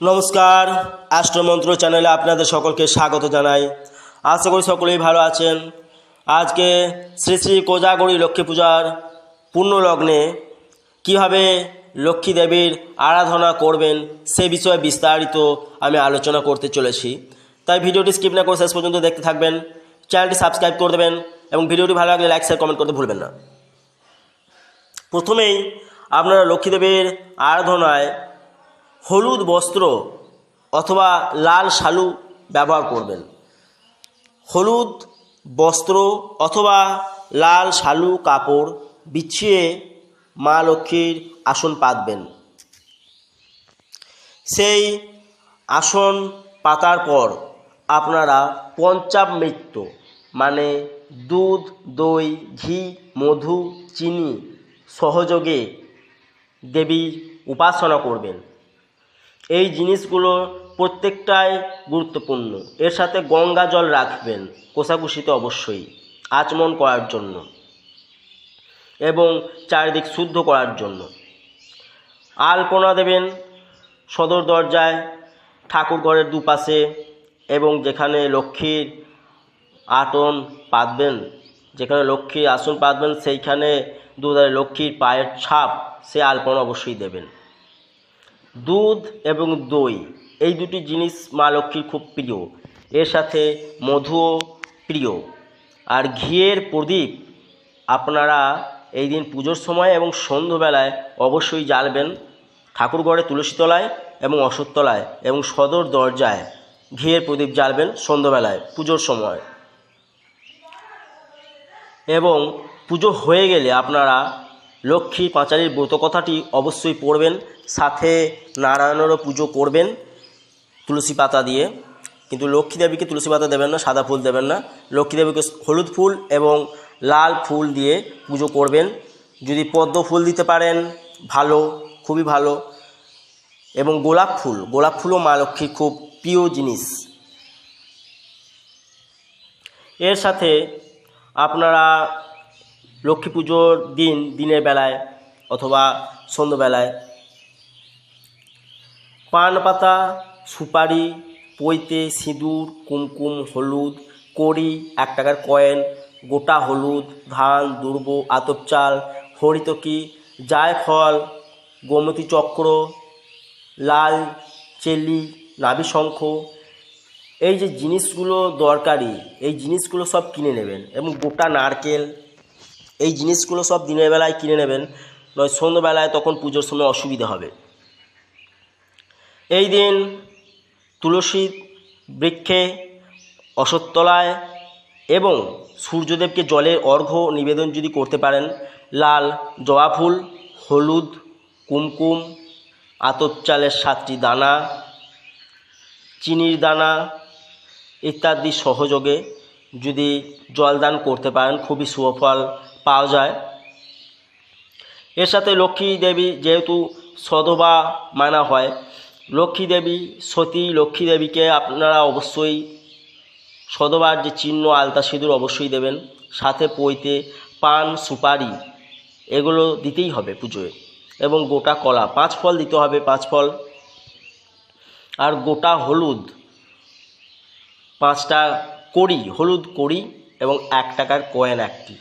নমস্কার, অ্যাস্ট্রমন্ত্র চ্যানেলে আপনাদের সকলকে স্বাগত জানাই। আশা করি সকলেই ভালো আছেন। আজকে শ্রী শ্রী কোজাগরী লক্ষ্মী পূজার পূর্ণ লগ্নে কীভাবে লক্ষ্মী দেবীর আরাধনা করবেন সে বিষয়ে বিস্তারিত আমি আলোচনা করতে চলেছি। তাই ভিডিওটি স্কিপ না করে শেষ পর্যন্ত দেখতে থাকবেন, চ্যানেলটি সাবস্ক্রাইব করে দেবেন এবং ভিডিওটি ভালো লাগলে লাইক, শেয়ার, কমেন্ট করতে ভুলবেন না। প্রথমেই আপনারা লক্ষ্মী দেবীর আরাধনায় হলুদ বস্ত্র অথবা লাল শালু ব্যবহার করবেন। হলুদ বস্ত্র অথবা লাল শালু কাপড় বিছিয়ে মা লক্ষ্মীর আসন পাতবেন। সেই আসন পাতার পর আপনারা পঞ্চামৃত্য মানে দুধ, দই, ঘি, মধু, চিনি সহযোগে দেবীর উপাসনা করবেন। এই জিনিসগুলো প্রত্যেকটাই গুরুত্বপূর্ণ। এর সাথে গঙ্গা জল রাখবেন, কোষাকুষিতে অবশ্যই, আচমন করার জন্য এবং চারিদিক শুদ্ধ করার জন্য। আলপনা দেবেন সদর দরজায়, ঠাকুর ঘরের দুপাশে এবং যেখানে লক্ষ্মীর আটন পাতবেন, যেখানে লক্ষ্মীর আসন পাতবেন, সেইখানে দুধারে লক্ষ্মীর পায়ের ছাপ, সে আলপনা অবশ্যই দেবেন। দুধ এবং দই, এই দুটি জিনিস মা লক্ষ্মীর খুব প্রিয়। এর সাথে মধুও প্রিয়। আর ঘিয়ের প্রদীপ আপনারা এই দিন পুজোর সময় এবং সন্ধ্যেবেলায় অবশ্যই জ্বালবেন ঠাকুরঘরে তুলসীতলায় এবং অশ্বত্থতলায় এবং সদর দরজায় ঘিয়ের প্রদীপ জ্বালবেন সন্ধ্যেবেলায় পুজোর সময়। এবং পুজো হয়ে গেলে আপনারা লক্ষ্মী পাঁচালির ব্রত কথাটি অবশ্যই পড়বেন, সাথে নারায়ণেরও পুজো করবেন তুলসী পাতা দিয়ে। কিন্তু লক্ষ্মী দেবীকে তুলসী পাতা দেবেন না, সাদা ফুল দেবেন না। লক্ষ্মী দেবীকে হলুদ ফুল এবং লাল ফুল দিয়ে পুজো করবেন। যদি পদ্ম ফুল দিতে পারেন, ভালো, খুবই ভালো। এবং গোলাপ ফুল, গোলাপ ফুলও মা লক্ষ্মীর খুব প্রিয় জিনিস। এর সাথে আপনারা লক্ষ্মী পুজোর দিন, দিনের বেলায় অথবা সন্ধ্যেবেলায়। পান পাতা সুপারি, পৈতে, সিঁদুর, কুমকুম, হলুদ, কড়ি, এক টাকার কয়েন, গোটা হলুদ, ধান, দুর্ব, আতপ চাল, হরিতকি, জায়ফল, গোমতী চক্র, লাল চেলি নাভিশঙ্খ এই যে জিনিসগুলো দরকারি, এই জিনিসগুলো সব কিনে নেবেন এবং গোটা নারকেল এই জিনিসগুলো সব দিনের বেলায় কিনে নেবেন, নয় সন্ধ্যেবেলায় তখন পুজোর সময় অসুবিধা হবে। এই দিন তুলসী বৃক্ষে, অশ্বত্থলায় এবং সূর্যদেবকে জলের অর্ঘ্য নিবেদন যদি করতে পারেন, লাল জবা ফুল, হলুদ, কুমকুম, আতপ চালের সাতটি দানা, চিনির দানা ইত্যাদি সহযোগে যদি জলদান করতে পারেন, খুবই শুভফল পাওয়া যায়। এর সাথে লক্ষ্মী দেবী যেহেতু সদবা মানা হয়, লক্ষ্মী দেবী সতী লক্ষ্মী দেবীকে আপনারা অবশ্যই সদবার যে চিহ্ন, আলতা সিঁদুর অবশ্যই দেবেন। সাথে পইতে পান, সুপারি, এগুলো দিতেই হবে পুজোয়। এবং গোটা কলা, পাঁচ ফল দিতে হবে, পাঁচ ফল। আর গোটা হলুদ, পাঁচটা কড়ি, হলুদ কড়ি এবং এক টাকার কয়েন একটি।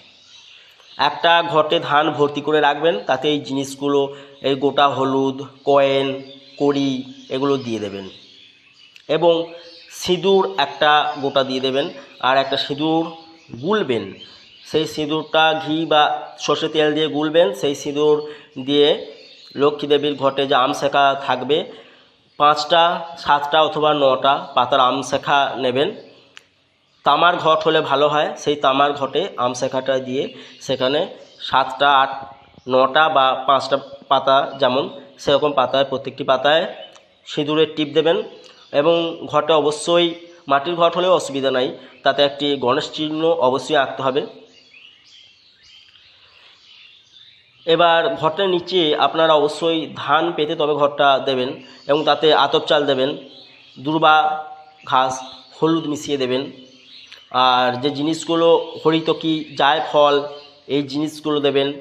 একটা ঘটে ধান ভর্তি করে রাখবেন, তাতে এই জিনিসগুলো, এই গোটা হলুদ, কয়েন, কড়ি, এগুলো দিয়ে দেবেন। এবং সিঁদুর একটা গোটা দিয়ে দেবেন, আর একটা সিঁদুর গুলবেন। সেই সিঁদুরটা ঘি বা সর্ষে তেল দিয়ে গুলবেন, সেই সিঁদুর দিয়ে লক্ষ্মী দেবীর ঘটে যে আম শেখা থাকবে, পাঁচটা, সাতটা অথবা নটা পাতার আম শেখা নেবেন। তামার ঘট হলে ভালো হয়, সেই তামার ঘটে আম শেখাটা দিয়ে সেখানে সাতটা, আট, নটা বা পাঁচটা পাতা যেমন সেরকম পাতায়, প্রত্যেকটি পাতায় সিঁদুরের টিপ দেবেন এবং ঘটে অবশ্যই মাটির ঘট হলেও অসুবিধা নাই, তাতে একটি গণেশ চিহ্ন অবশ্যই আঁকতে হবে। এবার ঘরটার নিচে আপনারা অবশ্যই ধান পেতে তবে ঘরটা দেবেন এবং তাতে আতপ চাল দেবেন, দুর্বা ঘাস, হলুদ মিশিয়ে দেবেন। আর যে জিনিসগুলো হরিতকি জায়ফল এই জিনিসগুলো দেবেন।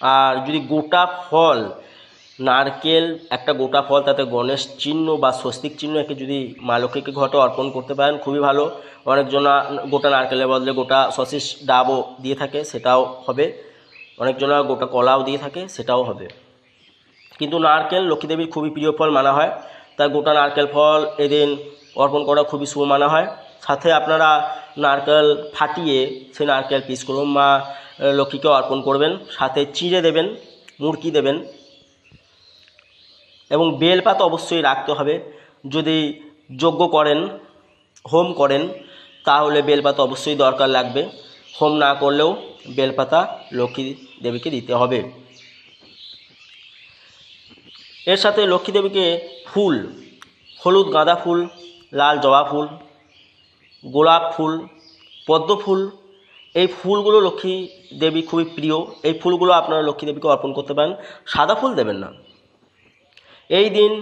আর যদি গোটা ফল, নারকেল, একটা গোটা ফল, তাতে গণেশ চিহ্ন বা স্বস্তিক চিহ্ন একে যদি মা লক্ষ্মীকে ঘটে অর্পণ করতে পারেন, খুবই ভালো। অনেকজনা গোটা নারকেলের বদলে গোটা সসিস ডাবও দিয়ে থাকে, সেটাও হবে। অনেকজনা গোটা কলাও দিয়ে থাকে, সেটাও হবে। কিন্তু নারকেল লক্ষ্মী দেবীর খুবই প্রিয় ফল মানা হয়। তাই গোটা নারকেল ফল এদিন অর্পণ করা খুবই শুভ মানা হয়। সাথে আপনারা নারকেল ফাটিয়ে সেই নারকেল পিস করুন মা লক্ষ্মীকে অর্পণ করবেন। সাথে চিড়ে দেবেন মুরকি দেবেন। এবং বেলপাতা অবশ্যই রাখতে হবে। যদি যজ্ঞ করেন, হোম করেন, তাহলে বেলপাতা অবশ্যই দরকার লাগবে। হোম না করলেও বেলপাতা লক্ষ্মী দেবীকে দিতে হবে। এর সাথে লক্ষ্মী দেবীকে ফুল, হলুদ গাঁদা ফুল, লাল জবা ফুল গোলাপ ফুল, পদ্ম ফুল। এই ফুলগুলো লক্ষ্মী দেবী খুবই প্রিয়। এই ফুলগুলো আপনারা লক্ষ্মী দেবীকে অর্পণ করতে পারেন। সাদা ফুল দেবেন না। এই দিন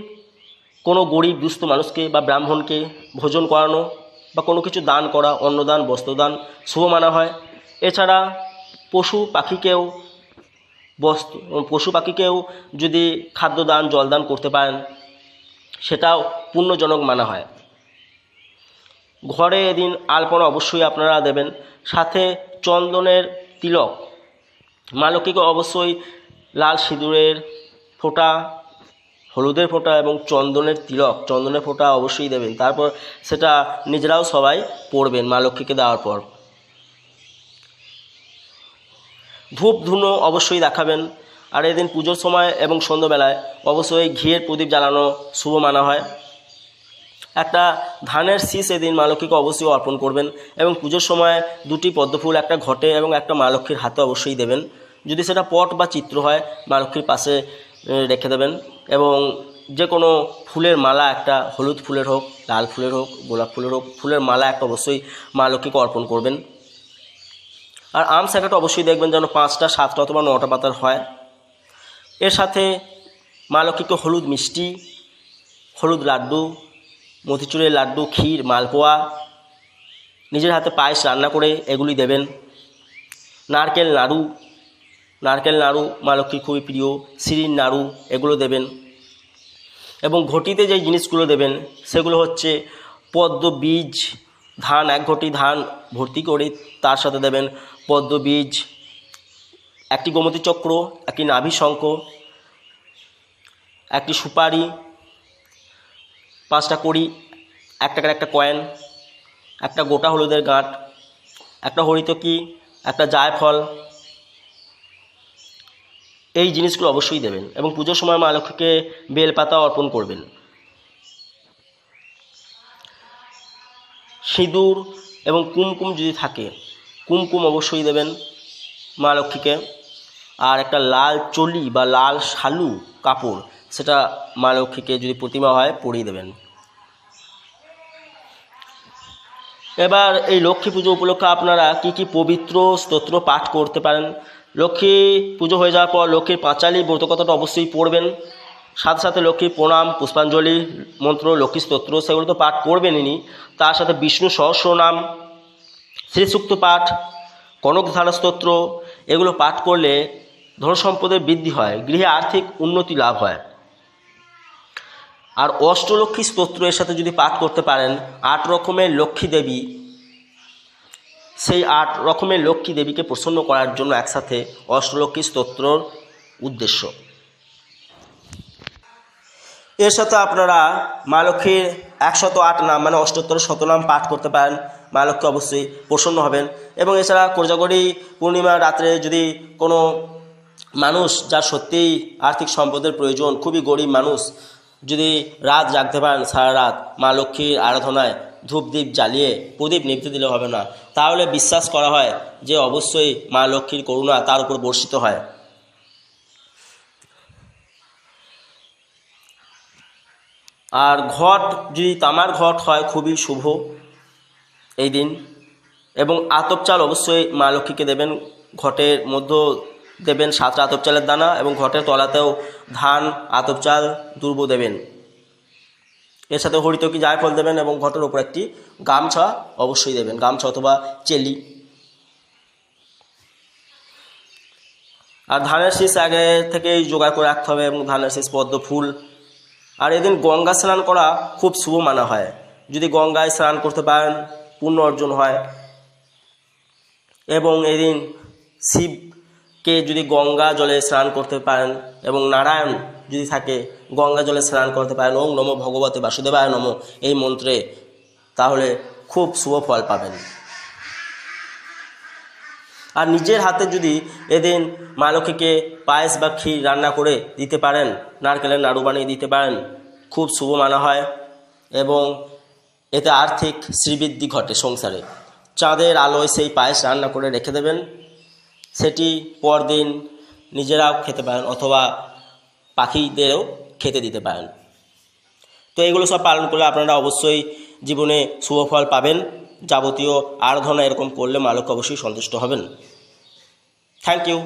কোনো গরিব, দুস্থ মানুষকে বা ব্রাহ্মণকে ভোজন করানো বা কোনো কিছু দান করা, অন্নদান, বস্ত্রদান শুভ মানা হয়। এছাড়া পশু পাখিকেও বস্ত্র পশু পাখিকেও যদি খাদ্যদান, জলদান করতে পারেন, সেটাও পুণ্যজনক মানা হয়। ঘরে এদিন আলপনা অবশ্যই আপনারা দেবেন। সাথে চন্দনের তিলক। মা লক্ষ্মীকে অবশ্যই লাল সিঁদুরের ফোঁটা, হলুদের ফোঁটা এবং চন্দনের তিলক, চন্দনের ফোঁটা অবশ্যই দেবেন। তারপর সেটা নিজেরাও সবাই পড়বেন মা লক্ষ্মীকে দেওয়ার পর। ধূপ ধুনো অবশ্যই দেখাবেন। আর এদিন পুজোর সময় এবং সন্ধ্যাবেলায় অবশ্যই ঘিয়ের প্রদীপ জ্বালানো শুভ মানা হয়। একটা ধানের শীষ এদিন মা লক্ষ্মীকে অবশ্যই অর্পণ করবেন এবং পুজোর সময় দুটি পদ্মফুল, একটা ঘটে এবং একটা মা লক্ষ্মীর হাতে অবশ্যই দেবেন। যদি সেটা পট বা চিত্র হয় মা লক্ষ্মীর পাশে রেখে দেবেন এবং যে কোনো ফুলের মালা একটা, হলুদ ফুলের হোক, লাল ফুলের হোক, গোলাপ ফুলের হোক, ফুলের মালা একটা অবশ্যই মা লক্ষ্মীকে অর্পণ করবেন। আর আম শাখাটা অবশ্যই দেখবেন যেন পাঁচটা, সাতটা অথবা নটা পাতার হয়। এর সাথে মা লক্ষ্মীকে হলুদ মিষ্টি, হলুদ লাড্ডু মতিচুরের লাড্ডু, ক্ষীর, মালপোয়া, নিজের হাতে পায়েস রান্না করে এগুলি দেবেন। নারকেল নাড়ু নারকেল নাড়ু মা লক্ষ্মীর খুবই প্রিয় সিঁড়ির নাড়ু এগুলো দেবেন। এবং ঘটিতে যে জিনিসগুলো দেবেন, সেগুলো হচ্ছে পদ্ম বীজ, ধান, এক ঘটি ধান ভর্তি করে তার সাথে দেবেন পদ্ম বীজ, একটি গোমতী চক্র, একটি নাভি শঙ্খ একটি সুপারি পাঁচটা কড়ি এক টাকার একটা কয়েন একটা গোটা হলুদের গাঁট, একটা হরিতকি, একটা জায়ফল। এই জিনিসগুলো অবশ্যই দেবেন এবং পুজোর সময় মা লক্ষ্মীকে বেলপাতা অর্পণ করবেন। সিঁদুর এবং কুমকুম যদি থাকে, কুমকুম অবশ্যই দেবেন মা লক্ষ্মীকে। আর একটা লাল চলি বা লাল শালু কাপড়, সেটা মা লক্ষ্মীকে যদি প্রতিমা হয় পরিয়ে দেবেন। এবার এই লক্ষ্মী পুজো উপলক্ষে আপনারা কি কি পবিত্র স্তোত্র পাঠ করতে পারেন? লক্ষ্মী পুজো হয়ে যাওয়ার পর লক্ষ্মীর পাঁচালি ব্রতকথাটা অবশ্যই পড়বেন। সাথে সাথে লক্ষ্মীর প্রণাম, পুষ্পাঞ্জলি, মন্ত্র, লক্ষ্মী স্তোত্র, সেগুলো তো পাঠ করবেনই তার সাথে বিষ্ণু সহস্রনাম, শ্রীসূক্ত পাঠ কনকধারা স্তোত্র, এগুলো পাঠ করলে ধন সম্পদের বৃদ্ধি হয়, গৃহে আর্থিক উন্নতি লাভ হয়। আর অষ্টলক্ষ্মী স্তোত্র এর সাথে যদি পাঠ করতে পারেন, আট রকমের লক্ষ্মী দেবী, সেই আট রকমের লক্ষ্মী দেবীকে প্রসন্ন করার জন্য একসাথে অষ্টলক্ষ্মী স্তোত্রর উদ্দেশ্য। এর সাথে আপনারা মা লক্ষ্মীর একশত আট নাম মানে অষ্টোত্তর শতনাম পাঠ করতে পারেন। মা লক্ষ্মী অবশ্যই প্রসন্ন হবেন। এবং এছাড়া কোজাগরি পূর্ণিমা রাত্রে যদি কোনো মানুষ, যার সত্যিই আর্থিক সম্পদের প্রয়োজন, খুবই গরিব মানুষ যদি রাত জাগতে পারেন সারা রাত মা লক্ষ্মীর আরাধনায় ধূপ দ্বীপ জ্বালিয়ে প্রদীপ নিভতে দিলে হবে না। তাহলে বিশ্বাস করা হয় যে অবশ্যই মা লক্ষ্মীর করুণা তার উপর বর্ষিত হয়। আর ঘট যদি তামার ঘট হয় খুবই শুভ এই দিন। এবং আতপ চাল অবশ্যই মা লক্ষ্মীকে দেবেন। ঘটের মধ্যে দেবেন সাতটা আতপ চালের দানা এবং ঘটের তলাতেও ধান আতপ চাল দুর্ব দেবেন। এর সাথে হরিতকি জায়ফল দেবেন এবং ঘটের ওপর একটি গামছা অবশ্যই দেবেন, গামছা অথবা চেলি। আর ধানের শীষ আগে থেকেই জোগাড় করে রাখতে হবে এবং ধানের শীষ পদ্ম, ফুল। আর এদিন গঙ্গা স্নান করা খুব শুভ মানা হয়। যদি গঙ্গায় স্নান করতে পারেন, পুণ্য অর্জন হয়। এবং এদিন শিবকে যদি গঙ্গা জলে স্নান করতে পারেন এবং নারায়ণ যদি থাকে, গঙ্গা জলে স্নান করতে পারেন, ওং নম ভগবতে বাসুদেবায় নম, এই মন্ত্রে তাহলে খুব শুভ ফল পাবেন। আর নিজের হাতে যদি এদিন মা লক্ষ্মীকে পায়েস বা ক্ষীর রান্না করে দিতে পারেন, নারকেলের নাড়ু বানিয়ে দিতে পারেন, খুব শুভ মানা হয় এবং এতে আর্থিক শ্রীবৃদ্ধি ঘটে সংসারে। চাঁদের আলোয় সেই পায়েস রান্না করে রেখে দেবেন। সেটি পরদিন নিজেরাও খেতে পারেন অথবা পাখিদেরও খেতে দিতে পারেন। তো এগুলো সব পালন করলে আপনারা অবশ্যই জীবনে শুভ ফল পাবেন। যাবতীয় আরাধনা এরকম করলে মালক অবশ্যই সন্তুষ্ট হবেন। Thank you